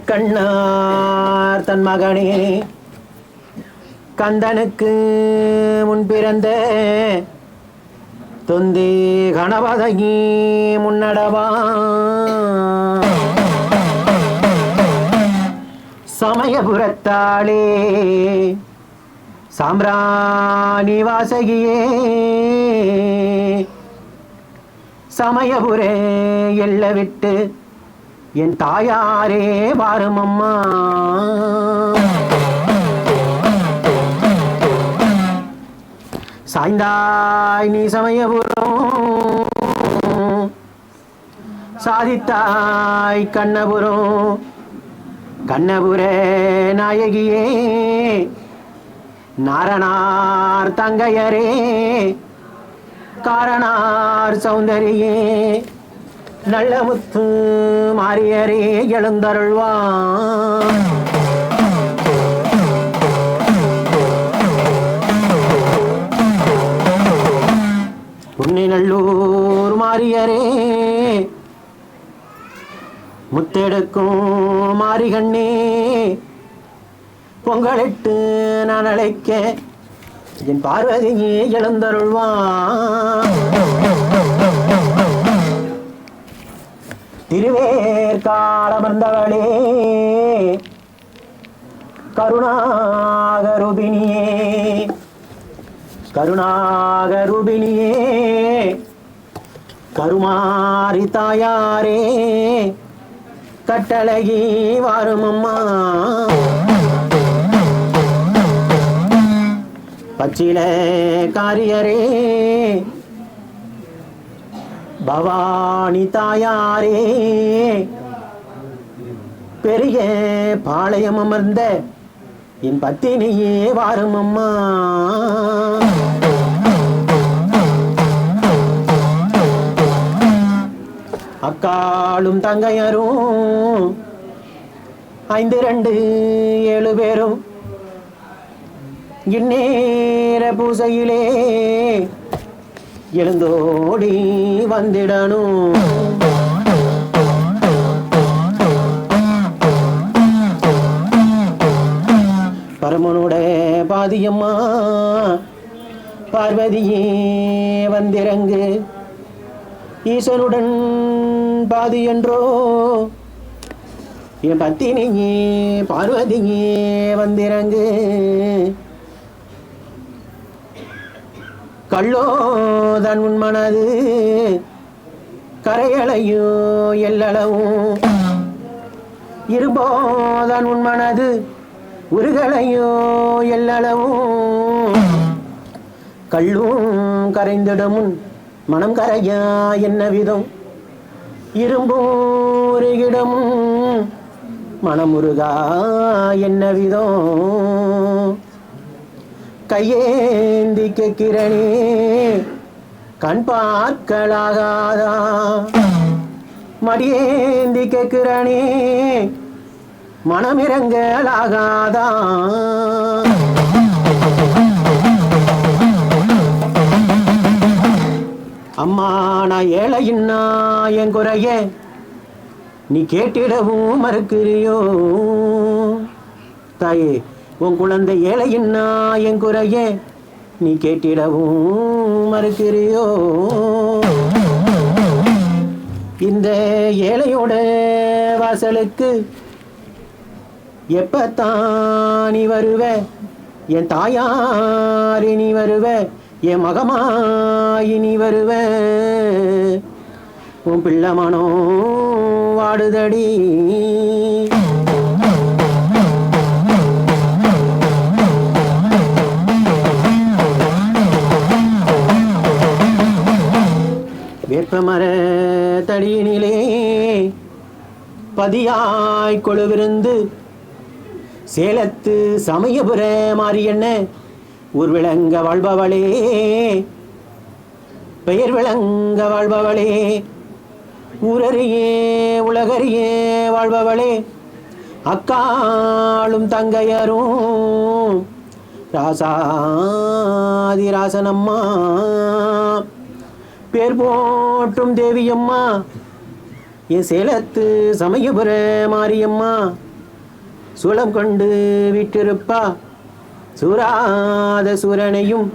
முக்கண்ணார் தன் மகனே. கந்தனுக்கு முன் பிறந்த தொந்தி கணபதகி முன்னடவா. சமயபுரத்தாளே சாம்ராணி வாசகியே சமயபுரே எல்ல விட்டு என் தாயாரே வாரும் அம்மா சாய்ந்தாய் நீ சமயபுரம். சாதித்தாய் கண்ணபுரம். கண்ணபுர நாயகியே நாரணார் தங்கையரே காரணார் சௌந்தரியே. நல்ல முத்து மாரியரே எழுந்தருள்வான். புன்னிநல்லூர் மாரியரே முத்தெடுக்கும் மாரிகண்ணே பொங்கலிட்டு நான் அழைக்க என் பார்வதியே எழுந்தருள்வான். திருவேற்காலமர்ந்தவளே கருணாகருபிணியே கருணாகருபிணியே கருமாரி தாயாரே கட்டழகி வாரும் பச்சில காரியரே பவானி தாயாரே பெரிய பாளையம் அமர்ந்த என் பத்தினியே வாரும் அம்மா. அக்காளும் தங்கையரும் ஐந்து ரெண்டு ஏழு பேரும் இந்நேர பூசையிலே எழுந்தோடி வந்திடணும். பரமனோட பாதியம்மா பார்வதியே வந்திறங்கு. ஈசனுடன் பாதி என்றோ என் பத்தினியே பார்வதியே வந்திறங்கு. கள்ளோதன் உன் மனது கரையளையோ எல்லளவும் இருபோதான் உன் மனது உருகலையோ எல்லளவும் கள்ளும் கரைந்திடும் முன் மனம் கரையா என்ன விதம்? இரும்பூருகிடம் மனமுருகா என்ன விதம்? கையேந்தி கேட்கிறனே. கண் பார்க்கலாகாதா? மடியேந்தி கேட்கிறனே. மனமிறங்கலாகாதா அம்மா நான் ஏழையின்னா என் குறைய. நீ கேட்டிடவும் மறுக்கிறியோ? தாயே உன் குழந்தை ஏழையின்னா என் குறையே. நீ கேட்டிடவும் மறுக்கிறியோ? இந்த ஏழையோட வாசலுக்கு எப்பத்தான் நீ வருவ? என் தாயாரி நீ வருவ? என் மகமாயி நீ வருவ? உன் பிள்ளை மனோ வாடுதடி. வேப்பமர தடியினிலே பதியாய் கொழுவிருந்து சேலத்து சமயபுர மாரியண்ண ஊர் விளங்க வாழ்பவளே பெயர் விளங்க வாழ்பவளே ஊரறியே உலகறியே வாழ்பவளே அக்காளும் தங்கையரும் ராசாதி ராசனம்மா பேர் போட்டும் தேவியம்மா. என் சேலத்து சமயபுர மாரியம்மா. சூளம் கொண்டு விட்டிருப்பா. சூராத சூரனையும்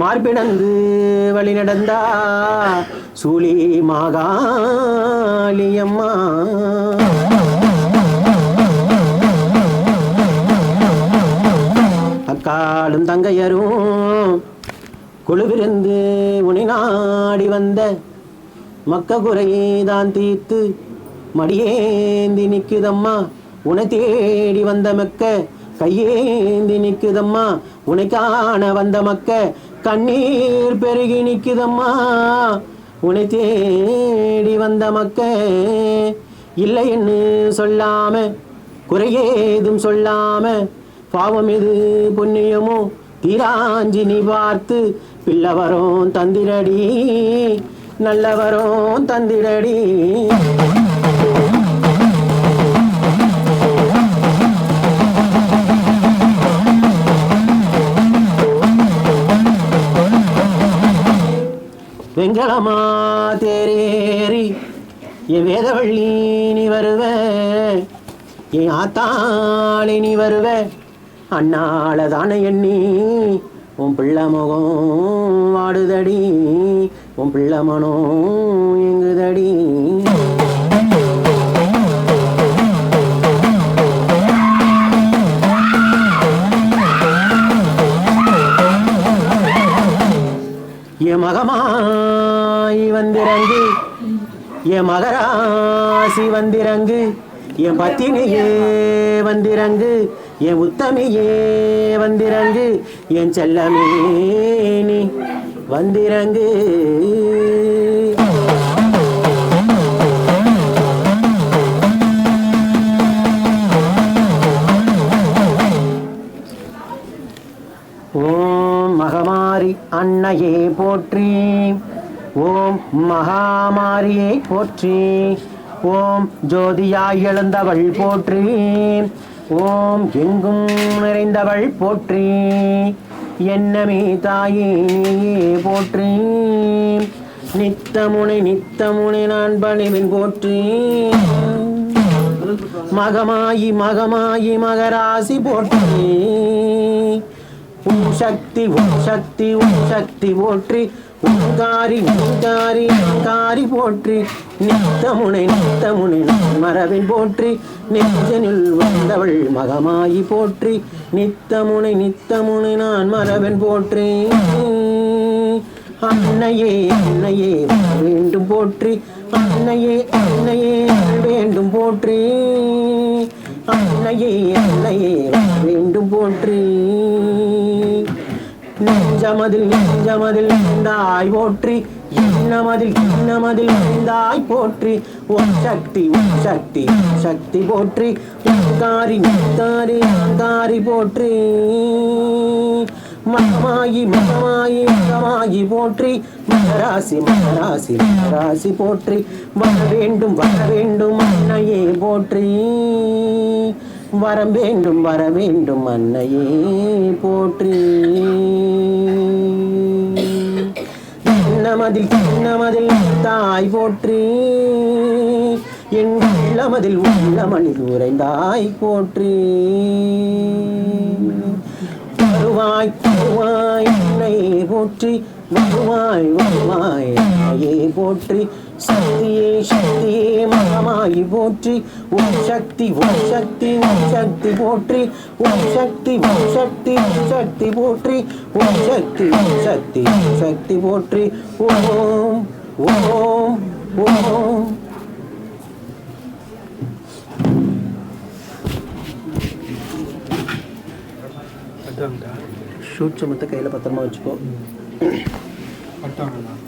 மார்பிடந்து வழி நடந்தா. சூழி மாகாளியம்மா. அக்காலும் தங்கையரும் குழுவிருந்து உனை நாடி வந்த மக்க குறையை தான் தீர்த்து மடியேந்தி நிற்குதம்மா. உனை தேடி வந்த மக்க கையேந்தி நிற்குதம்மா. உனை காண வந்த மக்க கண்ணீர் பெருகி நிற்குதம்மா. உனை தேடி வந்த மக்க இல்லைன்னு சொல்லாம குறையேதும் சொல்லாம பாவம் எது புண்ணியமோ? தீராஞ்சி பார்த்து பிள்ளவரும் தந்திரடி நல்லவரும் தந்திரடி வெங்கலமா தேரேறி என் வேதவள்ளி நீ வருவ என் ஆத்தாளி நீ வருவ. அண்ணால தானே எண்ணி உன் பிள்ளை முகம் வாடுதடி உன் பிள்ளை மனம் எங்குதடி என் மகமாய் வந்திறங்கு என் மகராசி வந்திறங்கு என் பத்தினியே வந்திறங்கு என் உத்தமியே வந்திறங்கு என் செல்லமே நீ வந்திறங்கு. ஓம் மகமாரி அன்னையே போற்றி ஓம் மகாமாரியை போற்றி. ஓம் ஜோதியாய் எழுந்தவள் போற்றி. ஓம் எங்கும் நிறைந்தவள் போற்றி. என்னமே தாயே போற்றி. நித்தமுனை நித்தமுனை நான் பணிவின் போற்றி. மகமாயி மகமாயி மகராசி போற்றி. உம் சக்தி உம் சக்தி உம் சக்தி போற்றி. உங்காரி உங்காரி உங்காரி போற்றி. நித்தமுனை நித்தமுனை மரபின் போற்றி. நெஞ்சனில் வந்தவள் மகமாயி போற்றி. நித்தமுனை நித்தமுனை நான் மரபின் போற்றி. அன்னையே அன்னையே வேண்டும் போற்றி. அன்னையே அன்னையே வேண்டும் போற்றி. அன்னையே அன்னையே வேண்டும் போற்றி. நெஞ்சமதில் நெஞ்சமதில் நெந்தாய் போற்றி. இன்னமதில் இன்னமதில் நெந்தாய் போற்றி. ஓம் சக்தி ஓம் சக்தி சக்தி போற்றி. ஓங்காரி ஓங்காரி ஓங்காரி போற்றி. மகமாயி மகமாயி மகமாயி போற்றி. மகராசி மகராசி மகராசி போற்றி. வர வேண்டும் வர வேண்டும் அன்னையே போற்றி. வரம் வேண்டும் வர வேண்டும் அன்னையே போற்றி. என்னமதில் என்னமதில் தாய் போற்றி. என் உள்ளமதில் உள்ளமணில் உறைந்தாய் போற்றி. வருவாய் வருவாய் என்னை போற்றி. வருவாய் வருவாய் என்னையே போற்றி. சக்தியே சக்தியே மகமாயி போற்றி ஓம் சக்தி ஓம் சக்தி ஓம் சக்தி போற்றி ஓம் சக்தி ஓம் சக்தி ஓம் சக்தி போற்றி ஓம் சக்தி ஓம் சக்தி ஓம் சக்தி போற்றி ஓம் ஓம் ஓம். ஷூட்ஸை மட்டும் கையில் பத்திரமா வச்சுக்கோ. பொறுப்பில்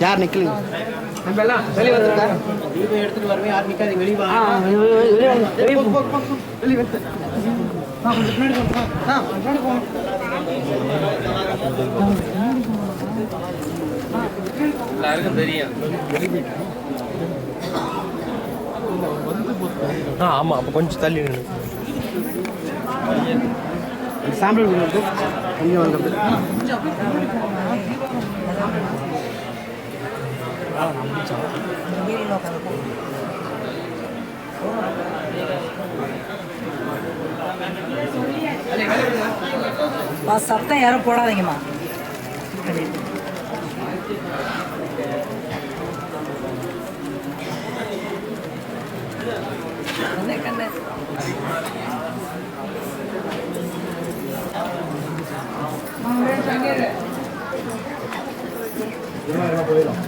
யார் நிக்கலீங்க நம்ம எல்லாம் எடுத்துட்டு வரவே யார் நிக்காதீங்க தெரியும் ஆ ஆமாம் அப்போ கொஞ்சம் தள்ளி சாம்பிள் வந்து கொஞ்சம் வந்துடுது சத்தம் யாரும் போடாதீங்கம்மா. போயிடும்?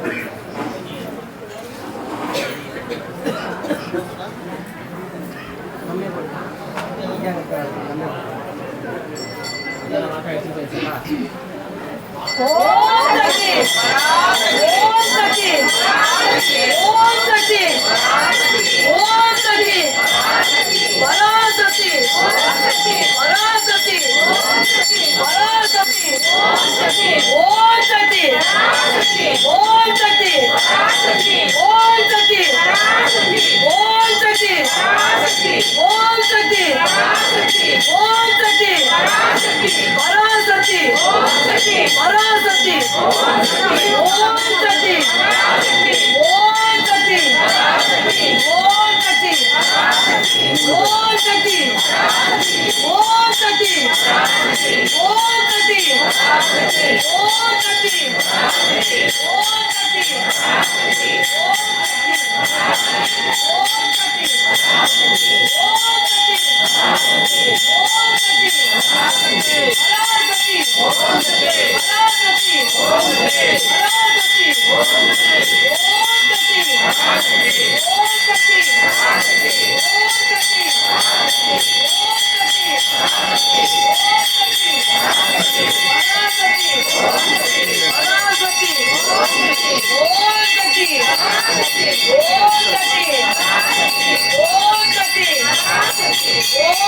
Yeah.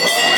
Oh,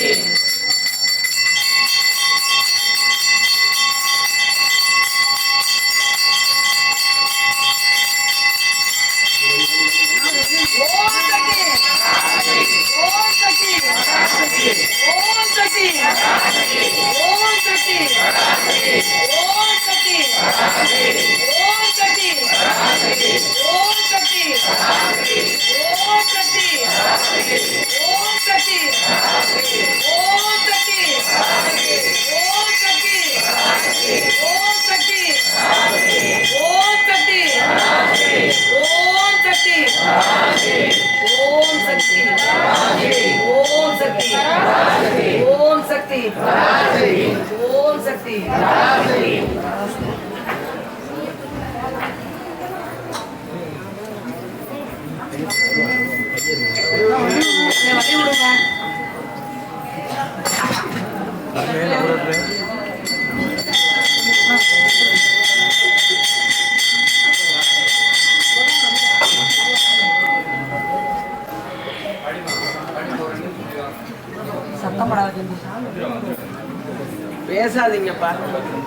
拜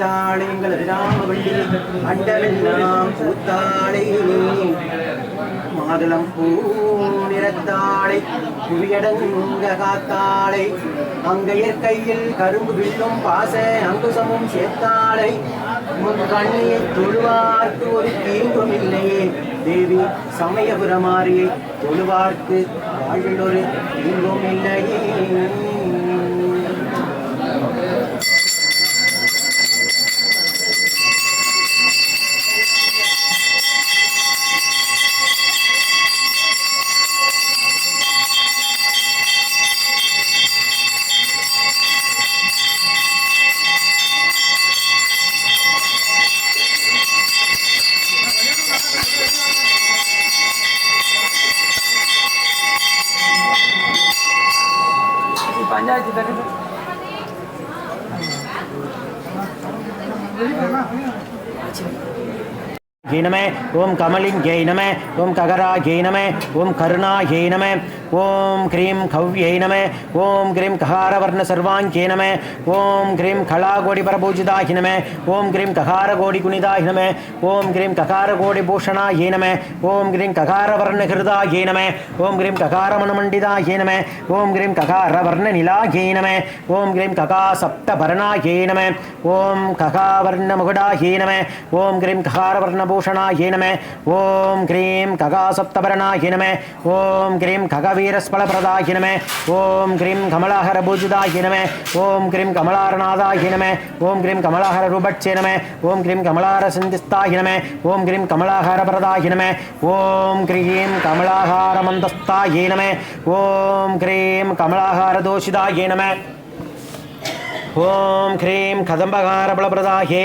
ஆத்தாளை எங்கள் ராமவள்ளி அண்டவெல்லாம் பூத்தாளை மாதுளம் பூ நிறத்தாளை புவியடங்க காத்தாளை. அங்கையர் கையில் கரும்பு வில்லும் பாச அங்குசமும் சேர்த்தாளை. உன் கண்ணியை தொழுவார்க்கு ஒரு தீங்கும் இல்லையே. தேவி சமயபுரமாரியை தொழுவார்க்கு வாழ்வில் ஒரு தீங்கும் இல்லையே. ஜெய் நம. ஓம் கமலிங் ஜெய் நம. ஓம் ககரா ஜெய் நம. ஓம் கருணா ஜெய் ஓம் கிரீம் கவ்யை நம ஓம் கிரீம் ககாரவர்ண சர்வாங்கே நம ஓம் கிரீம் கலாகோடி பரபூஜிதாகி நம ஓம் கிரீம் ககாரகோடி குனிதாகி நம ஓம் கிரீம் ககாரகோடி பூஷணாயே நம ஓம் கிரீம் ககாரவர்ணகிருதாயே நம ஓம் கிரீம் ககாரமணுமண்டிதாயே நம ஓம் கிரீம் ககாரவர்ணநிலாயே நம ஓம் கிரீம் ககா சப்தபர்ணாயே நம ஓம் ககாவர்ணமுகுடாயே நம ஓம் கிரீம் ககாரவர்ணபூஷணாயே நம ஓம் கிரீம் ககா சப்தபர்ணாயே நம ஓம் கிரீம் ககவி வீரஸ்பலபிரதாகினமே ஓம் கிரீம் கமலாகர பூஜிதாகினமே ஓம் கிரீம் கமலாரநாதாகினமே ஓம் கிரீம் கமலாகர ரூபட்சேனமே ஓம் கிரீம் கமலாகர சிந்திஸ்தாகினமே ஓம் கிரீம் கமலாகார பிரதாகினமே ஓம் கிரீம் கமலாகார மந்தஸ்தாகினமே ஓம் கிரீம் கமலாகார தோஷிதாகினமே ஓம் கிரீம் கதம்பகார பலபிரதாகே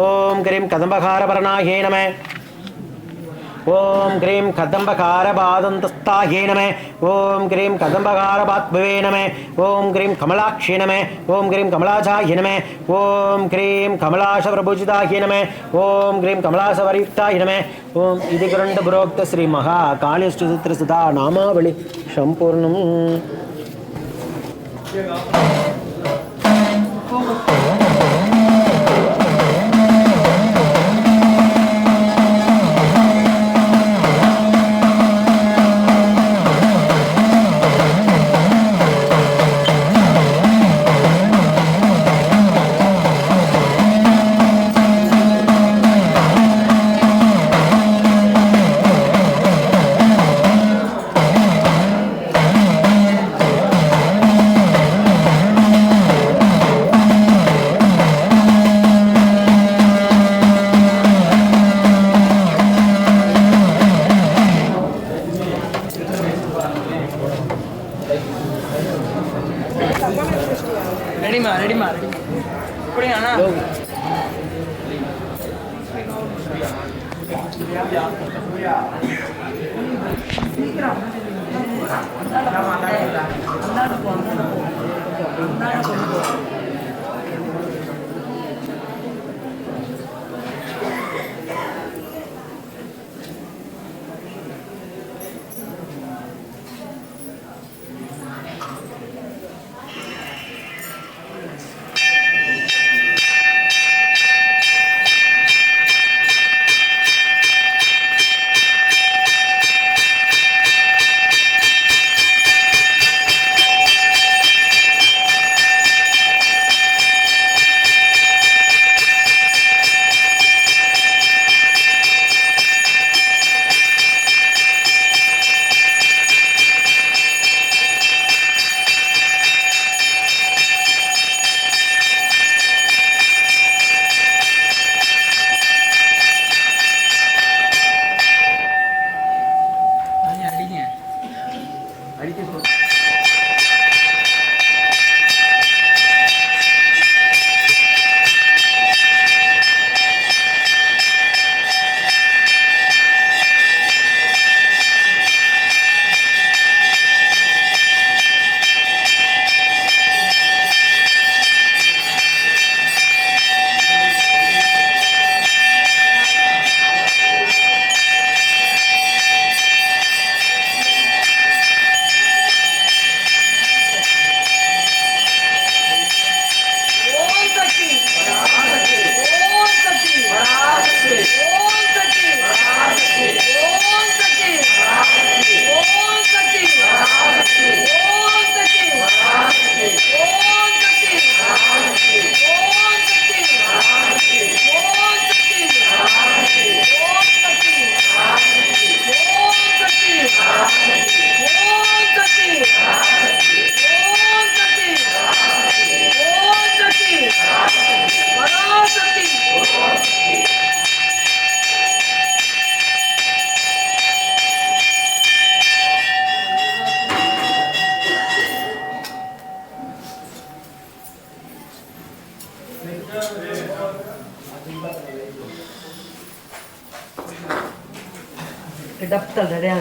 ஓம் கிரீம் கதம்பகார பரணாகே ஓம் க்ரீம் கதம்பகாரபாதந்தஸ்தாயே நம. ஓம் க்ரீம் கதம்பகாரபாத்பவே நம. ஓம் கிரீம் கமலாட்சி நம. ஓம் கிரீம் கமலாஜாய நம. ஓம் க்ரீம் கமலாசபிரபூஜிதாய நம. ஓம் கிரீம் கமலாசவரியுக்தாய நம. ஓம் இது குரண்ட புரோக்த ஸ்ரீ மகா காளியஷ்டசித்திர சுதா நாமாவளி. சம்பூர்ணம்.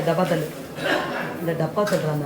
டப்பா தள்ளு. இந்த டப்பா தள்ளுறான்